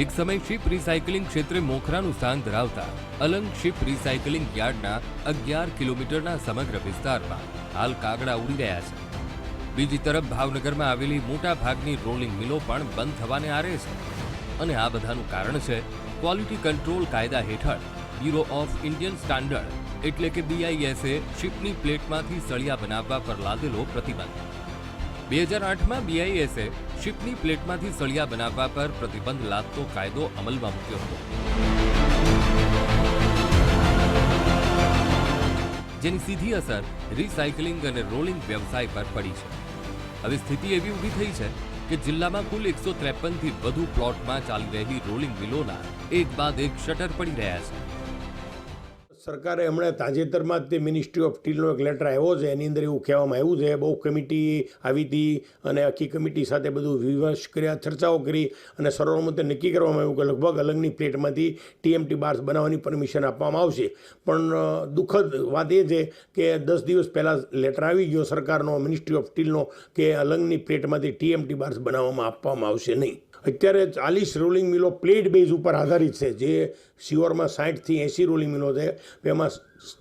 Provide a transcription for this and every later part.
એક સમય ship recycling ક્ષેત્રે મોખરાનું સ્થાન ધરાવતા અલંગ શિપ રિસાયકલિંગ યાર્ડના અગિયાર કિલોમીટરના સમગ્ર વિસ્તારમાં હાલ કાગડા ઉડી રહ્યા છે. બીજી તરફ ભાવનગરમાં આવેલી મોટા ભાગની રોલિંગ મિલો પણ બંધ થવાને આરે છે. અને આ બધાનું કારણ છે ક્વોલિટી કંટ્રોલ કાયદા હેઠળ બ્યુરો ઓફ ઇન્ડિયન સ્ટાન્ડર્ડ એટલે કે બીઆઈએસએ શિપની પ્લેટમાંથી સળિયા બનાવવા પર લાદેલો પ્રતિબંધ. બે હજાર આઠમાં બીઆઈએસએ શિપની પ્લેટમાંથી સળિયા બનાવવા પર પ્રતિબંધ લાદતો કાયદો અમલમાં મૂક્યો હતો. જેની સીધી અસર રિસાયકલિંગ અને રોલિંગ વ્યવસાય પર પડી છે. હવે સ્થિતિ એવી ઊભી થઈ છે કે જિલ્લામાં કુલ એકસો ત્રેપનથી વધુ પ્લોટમાં ચાલી રહેલી રોલિંગ મિલોના એક બાદ એક શટર પડી રહ્યા છે. સરકારે હમણાં તાજેતરમાં તે મિનિસ્ટ્રી ઓફ સ્ટીલનો એક લેટર આવ્યો છે. એની અંદર એવું કહેવામાં આવ્યું છે, બહુ કમિટી આવી હતી અને આખી કમિટી સાથે બધું વિમર્શ કર્યા, ચર્ચાઓ કરી અને સર્વમતે નક્કી કરવામાં આવ્યું કે લગભગ અલગની પ્લેટમાંથી ટીએમટી બાર્સ બનાવવાની પરમિશન આપવામાં આવશે. પણ દુઃખદ વાત એ છે કે દસ દિવસ પહેલાં લેટર આવી ગયો સરકારનો મિનિસ્ટ્રી ઓફ સ્ટીલનો કે અલંગની પ્લેટમાંથી ટીએમટી બાર્સ બનાવવામાં આપવામાં આવશે નહીં. અત્યારે ચાલીસ રોલિંગ મિલો પ્લેટ બેઝ ઉપર આધારિત છે, જે શિવરમાં સાઠથી એંસી રોલિંગ મિલો છે, એમાં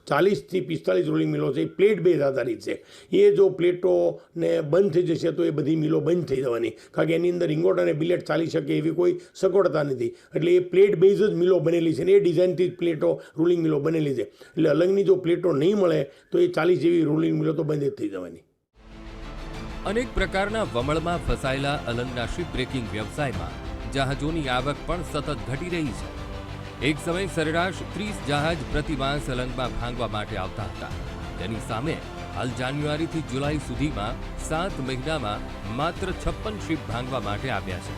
ચાલીસથી પિસ્તાલીસ રોલિંગ મિલો છે, એ પ્લેટ બેઝ આધારિત છે. એ જો પ્લેટોને બંધ થઈ જશે, તો એ બધી મિલો બંધ થઈ જવાની. કારણ કે એની અંદર ઇંગોટ અને બિલેટ ચાલી શકે એવી કોઈ સગવડતા નથી. એટલે એ પ્લેટ બેઝ જ મિલો બનેલી છે ને એ ડિઝાઇનથી જ પ્લેટો રોલિંગ મિલો બનેલી છે. એટલે અલગની જો પ્લેટો નહીં મળે, તો એ ચાલીસ જેવી રોલિંગ મિલો તો બંધ જ થઈ જવાની. અનેક પ્રકારના વમળમાં ફસાયેલા અલંગના શિપ બ્રેકિંગ વ્યવસાયમાં જહાજોની આવક પણ સતત ઘટી રહી છે. એક સમય સરેરાશ ત્રીસ જહાજ પ્રતિ અલંગમાં ભાંગવા માટે આવતા હતા. તેની સામે હાલ જાન્યુઆરીથી જુલાઈ સુધીમાં સાત મહિનામાં માત્ર છપ્પન શિપ ભાંગવા માટે આવ્યા છે.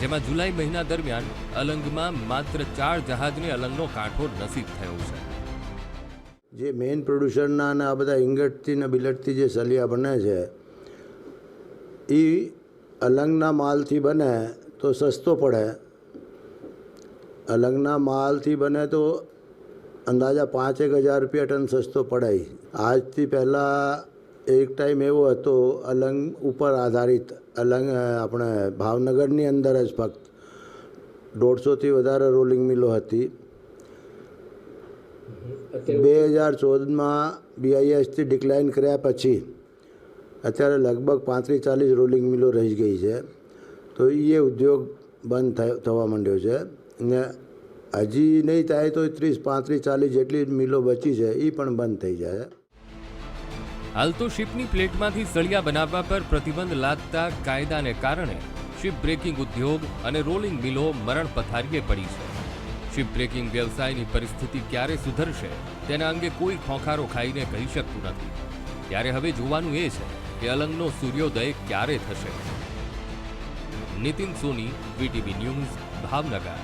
જેમાં જુલાઈ મહિના દરમિયાન અલંગમાં માત્ર ચાર જહાજને અલંગનો કાંઠો નસીબ થયો છે. જે મેઇન પ્રોડ્યુસરના આ બધા ઇંગટથી ને બિલટથી જે સલિયા બને છે એ અલંગના માલથી બને તો સસ્તો પડે. અલંગના માલથી બને તો અંદાજા પાંચ એક હજાર રૂપિયા ટન સસ્તો પડાય આજથી પહેલાં એક ટાઈમ એવો હતો અલંગ ઉપર આધારિત અલંગ આપણે ભાવનગરની અંદર જ ફક્ત દોઢસોથી વધારે રોલિંગ મિલો હતી. બે હજાર ચૌદમાં બીઆઈએસથી ડિક્લાઇન કર્યા પછી અત્યારે લગભગ પાંત્રીસ ચાલીસ રોલિંગ મિલો રહી ગઈ છે. તો એ ઉદ્યોગ બંધ થવા માંડ્યો છે. ને હજી નહીં થાય તો ત્રીસ, પાંત્રીસ ચાલીસ જેટલી મિલો બચી છે એ પણ બંધ થઈ જાય હાલ તો શિપની પ્લેટમાંથી સળિયા બનાવવા પર પ્રતિબંધ લાદતા કાયદાને કારણે શિપ બ્રેકિંગ ઉદ્યોગ અને રોલિંગ મિલો મરણ પથારીએ પડી છે. શિપ બ્રેકિંગ વ્યવસાયની પરિસ્થિતિ ક્યારે સુધરશે તેના અંગે કોઈ ખોખારો ખાઈને કહી શકતું નથી. ત્યારે હવે જોવાનું એ છે કે અલંગનો સૂર્યોદય ક્યારે થશે? Nitin Soni VTV news Bhavnagar.